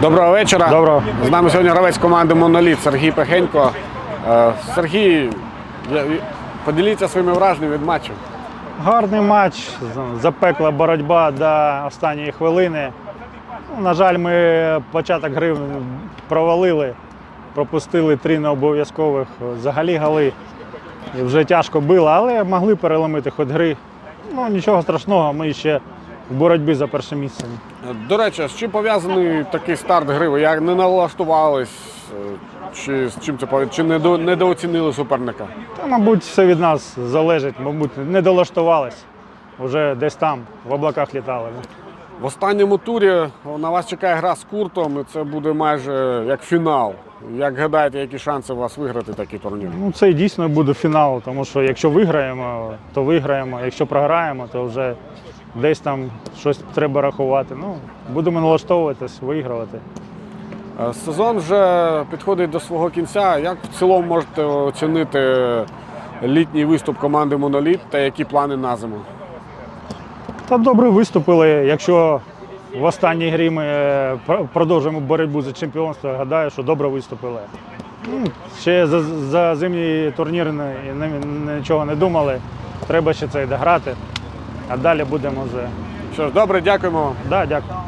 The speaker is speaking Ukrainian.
Доброго вечора. Доброго. З нами сьогодні гравець команди Моноліт Сергій Пехенько. Е, Сергій, поділіться своїми враженнями від матчу. Гарний матч, запекла боротьба до останньої хвилини. Ну, на жаль, ми початок гри провалили, пропустили три необов'язкових взагалі гали. І вже тяжко було, але могли переломити ход гри. Ну, нічого страшного, ми ще в боротьбі за перше місце. До речі, з чим пов'язаний такий старт гри? Ви як не налаштувались? Е, Чи з чим це пов'язано? Чи недо- недооцінили суперника? Та, мабуть, все від нас залежить, мабуть, не долаштувались. Вже десь там, в облаках літали. В останньому турі на вас чекає гра з куртом, і це буде майже як фінал. Як гадаєте, які шанси у вас виграти такий турнір? Ну, це і дійсно буде фінал, тому що якщо виграємо, то виграємо. Якщо програємо, то вже десь там щось треба рахувати. Ну, будемо налаштовуватись, виігрувати. Е, Сезон вже підходить до свого кінця. Як в цілому можете оцінити літній виступ команди Моноліт та які плани на зиму? Та добре виступили. Якщо в останній грі ми е, продовжуємо боротьбу за чемпіонство, гадаю, що добре виступили. Ну, ще за, за зимній турнір нічого не думали. Треба ще це дограти, а далі будемо вже. Що ж, добре, дякуємо. Да, дякую.